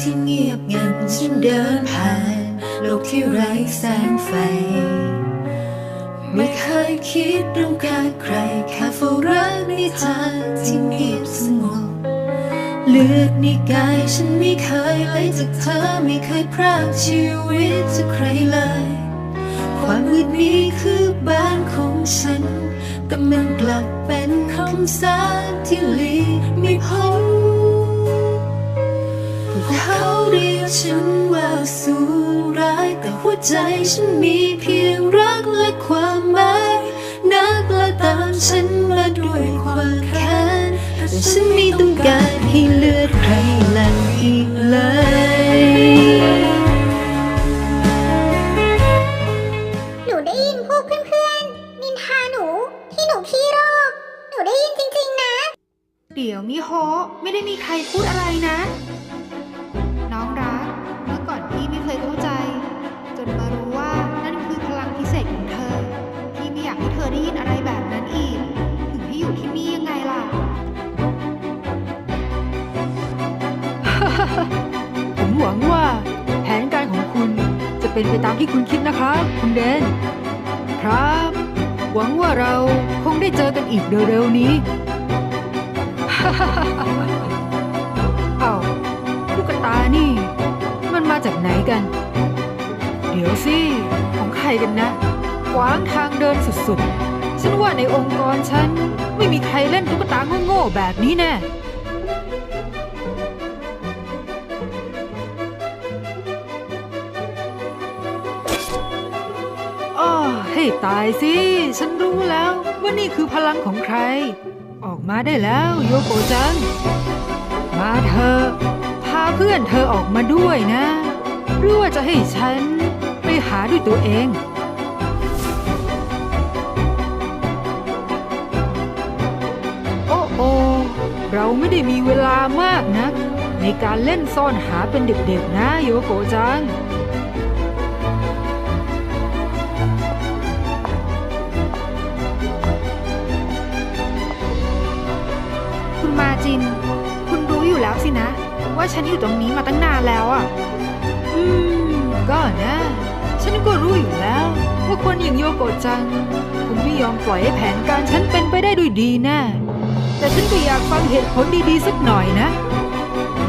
ที่เงียบงันฉันเดินผ่านโลกที่ไร้แสงไฟ ไม่เคยคิดรื่องการใครแค่เฝ้ารักนิทานที่เงียบสงบเลือดในกายฉันไม่เคยไหลจากเธอไม่เคยพรากชีวิตจากใครเลย ความมืดนี้คือบ้านของฉัน แต่มันกลับเป็นคำสาปที่หลีไม่พ้น พวกเขาเรียกฉันว่าสู้ร้าย แต่หัวใจฉันมีเพียงรักและความหมาย นักและตามฉันมาด้วยความแค้นแต่ฉันไม่ต้องการให้เลือดใครหลั่งอีกเลยเดี๋ยวมิโฮไม่ได้มีใครพูดอะไรนะ ยินอะไรแบบนั้นอีก ถึงพี่อยู่ที่นี่ยังไงล่ะ ผมหวังว่าแผนการของคุณจะเป็นไปตามที่คุณคิดนะครับ คุณเดน ครับ หวังว่าเราคงได้เจอกันอีกเร็วๆนี้ เอ้าลูกตานี่ มันมาจากไหนกัน เดี๋ยวสิ ของใครกันนะ ขวางทางเดินสุดๆ ฉันว่าในองค์กรฉัน ไม่มีใครเล่นตุ๊กตาโง่ๆแบบนี้แน่อ้ให้ตายสิ ฉันรู้แล้วว่านี่คือพลังของใคร ออกมาได้แล้วโยโกจัง มาเธอ พาเพื่อนเธอออกมาด้วยนะ หรือว่าจะให้ฉันไปหาด้วยตัวเอง เราไม่ได้มีเวลามากนะในการเล่นซ่อนหาเป็นเด็กๆนะโยโกจัง คุณมาจิน คุณรู้อยู่แล้วสินะ ว่าฉันอยู่ตรงนี้มาตั้งนานแล้วอะ อืม ก็นะ ฉันก็รู้อยู่แล้ว ว่าคนอย่างโยโกะจังคงไม่ยอมปล่อยให้แผนการฉันเป็นไปได้ด้วยดีแน่ แต่ฉันก็อยากฟังเหตุผลดีๆสักหน่อยนะ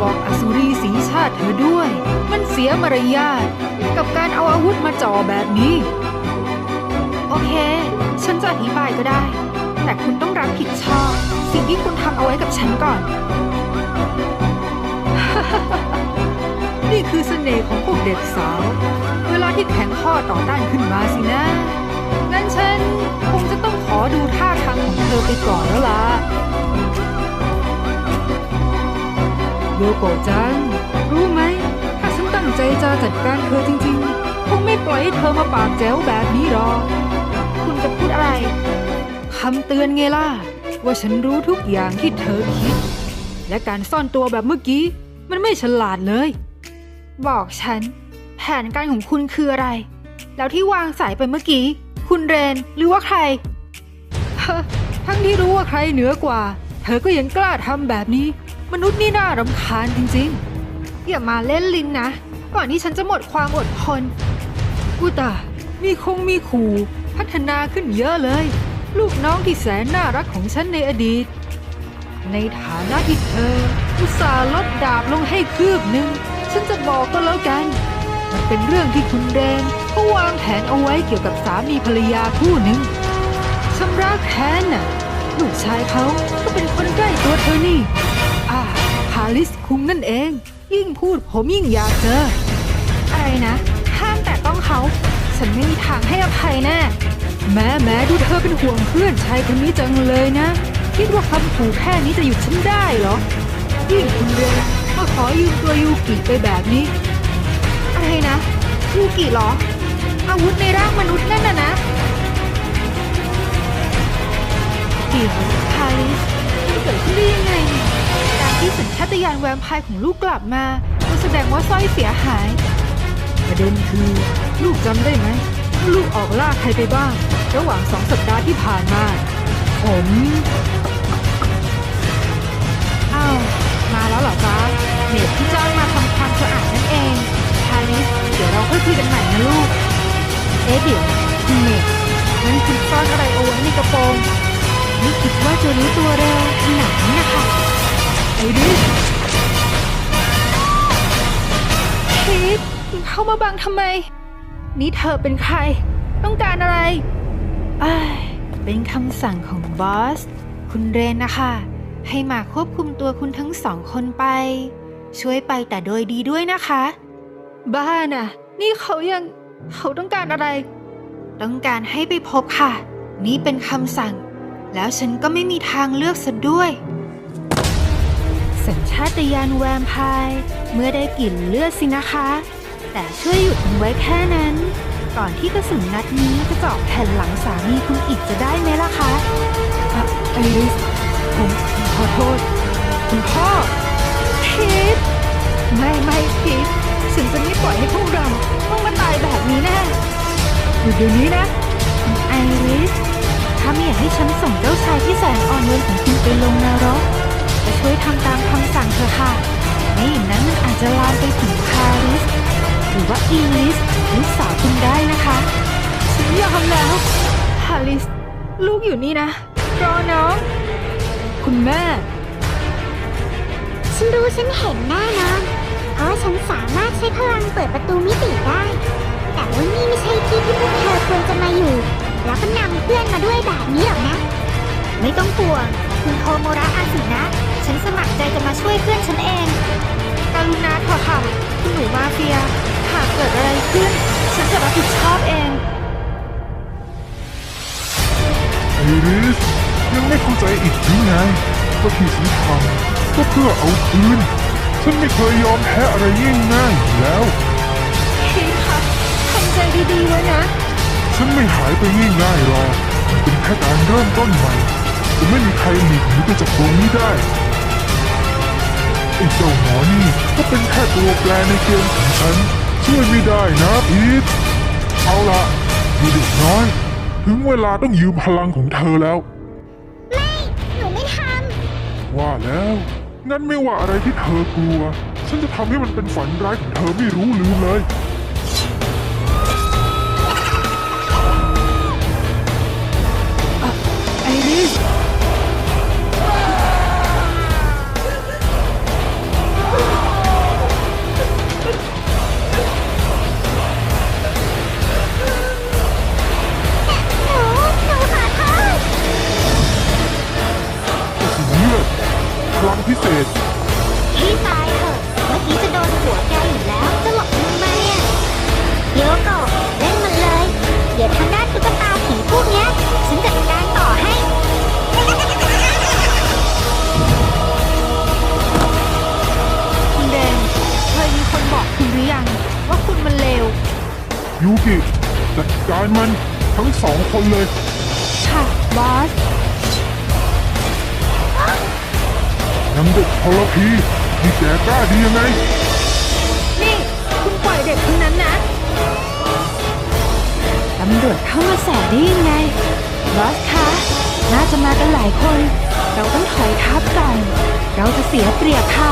บอกอสุรีสีชาติเธอด้วย มันเสียมารยาทกับการเอาอาวุธมาจ่อแบบนี้ โอเค ฉันจะอธิบายก็ได้ แต่คุณต้องรับผิดชอบ สิ่งที่คุณทำเอาไว้กับฉันก่อน นี่คือเสน่ห์ของพวกเด็กสาว เวลาที่แข็งข้อต่อต้านขึ้นมาสินะ งั้นฉันคงจะต้องขอดูท่าทางของเธอไปก่อนแล้วล่ะโยโกจัง รู้ไหม ถ้าฉันตั้งใจจะจัดการเธอจริงๆ คงไม่ปล่อยให้เธอมาปากแจ๋วแบบนี้หรอก คุณจะพูดอะไร คำเตือนไงล่ะ ว่าฉันรู้ทุกอย่างที่เธอคิด และการซ่อนตัวแบบเมื่อกี้ มันไม่ฉลาดเลย บอกฉัน แผนการของคุณคืออะไร แล้วที่วางสายไปเมื่อกี้ คุณเรนหรือว่าใคร ทั้งที่รู้ว่าใครเหนือกว่า เธอก็ยังกล้าทำแบบนี้ มนุษย์นี่น่ารำคาญจริงๆ อย่ามาเล่นลิ้นนะ ก่อนที่ฉันจะหมดความอดทนๆอุยตามีคงมีขู่พัฒนาขึ้นเยอะเลย ลูกน้องที่แสนน่ารักของฉันในอดีต ในฐานะที่เธออุตส่าห์ลดดาบลงให้คืบหนึ่ง ฉันจะบอกก็แล้วกัน มันเป็นเรื่องที่คุณเรน เขาวางแผนเอาไว้เกี่ยวกับสามีภรรยาคู่หนึ่งชำระแค้นน่ะลูกชายเขาก็เป็นคนใกล้ตัวเธอนี่อ่าพาลิสคุงนั่นเอง ยิ่งพูดผมยิ่งอยากเจอ อะไรนะห้ามแต่ต้องเขา ฉันไม่มีทางให้อภัยแน่แม้แม้ดูเธอเป็นห่วงเพื่อนชายคนนี้จังเลยนะ คิดว่าคำขู่แค่นี้จะหยุดฉันได้เหรอ ยิ่งคุณเรนมาขอยืมตัวยูกิไปแบบนี้ อะไรนะยูกิเหรอ อาวุธในร่างมนุษย์นั่นน่ะนะเดี๋ยวพาริสมันเกิดขึ้นได้ยังไงเนี่ยการที่สัญชาตญาณแวมไพร์ของลูกกลับมาก็แสดงว่าสร้อยเสียหาย ประเด็นคือ ลูกจำได้ไหมว่าลูกออกล่าใครไปบ้าง ระหว่างสองสัปดาห์ที่ผ่านมา ผมอ้าวมาแล้วเหรอจ๊ะเมดที่จ้างมาทำความสะอาดนั่นเองพาริสเดี๋ยวเราค่อยคุยกันใหม่นะลูก อ๊ะเดี๋ยวคุณเมกนั่นคุณซ่อนอะไรเอาไว้ในกระโปรงไม่คิดว่าจะรู้ตัวเร็วขนาดนี้นะคะไอริสพีทเข้ามาบังทำไม นี่เธอเป็นใคร ต้องการอะไรอ้ายเป็นคำสั่งของบอส คุณเรนนะคะ ให้มาควบคุมตัวคุณทั้งสองคนไป ช่วยไปแต่โดยดีด้วยนะคะ บ้าน่ะ นี่เขายัง เขาต้องการอะไร ต้องการให้ไปพบค่ะ นี่เป็นคำสั่ง แล้วฉันก็ไม่มีทางเลือกซะด้วย สัญชาตญาณแวมไพร์เมื่อได้กลิ่นเลือดสินะคะ แต่ช่วยหยุดมันไว้แค่นั้น ก่อนที่กระสุนนัดนี้จะเจาะแผ่นหลังสามีคุณอีกจะได้ไหมล่ะคะอะไอริสผมผมขอโทษ คุณพ่อพีทไม่ไม่พีท ฉันจะไม่ปล่อยให้พวกเราต้องมาตายแบบนี้แน่หยุดเดี๋ยวนี้นะคุณไอริสถ้าไม่อยากให้ฉันส่งเจ้าชายที่แสนอ่อนโยนของคุณไปลงนรกจะช่วยทำตามคำสั่งเธอค่ะไม่อย่างนั้นมันอาจจะลามไปถึงพาริส หรือว่าอีลิสลูกสาวคุณได้นะคะฉันยอมแล้วพาริส ลูกอยู่นี่นะ รอน้อง คุณแม่ ฉันรู้ฉันเห็นแน่นอน ราะว่าฉันสามารถใช้พลังเปิดประตูมิติได้ แต่ว่านี่ไม่ใช่ที่ที่พวกเธอควรจะมาอยู่ แล้วก็นำเพื่อนมาด้วยแบบนี้หรอกนะ ไม่ต้องกลัวคุณโทโมระอาสุนะ ฉันสมัครใจจะมาช่วยเพื่อนฉันเองกรุณาเถอะค่ะคุณหนูมาเฟีย หากเกิดอะไรขึ้น ฉันจะรับผิดชอบเองไอริสยังไม่เข้าใจอีกหรือไงว่าที่ฉันทำก็เพื่อเอาคืน ฉันไม่เคยยอมแพ้อะไรง่ายๆอยู่แล้วพีทคะทำใจดีๆไว้นะ ฉันไม่หายไปง่ายๆหรอกมันเป็นแค่การเริ่มต้นใหม่จะไม่มีใครหลีกหนีไปจากตรงนี้ได้ไอ้เจ้าหมอนี่ก็เป็นแค่ตัวแปรในเกมของฉันช่วยไม่ได้นะพีทเอาละดูเด็กน้อย ถึงเวลาต้องยืมพลังของเธอแล้วหนูไม่ทว่าแล้ว งั้นไม่ว่าอะไรที่เธอกลัว ฉันจะทำให้มันเป็นฝันร้ายของเธอไม่รู้ลืมเลย กิจัดการมันทั้งสองคนเลย ค่ะบอสนำเด็กทรพีนี่แกกล้าดียังไง นี่ คุณปล่อยเด็กคนนั้นนะ ตำรวจเข้ามาแสได้ยังไง บอสคะ น่าจะมากันหลายคน เราต้องถอยทับก่อน เราจะเสียเปรียบค่ะ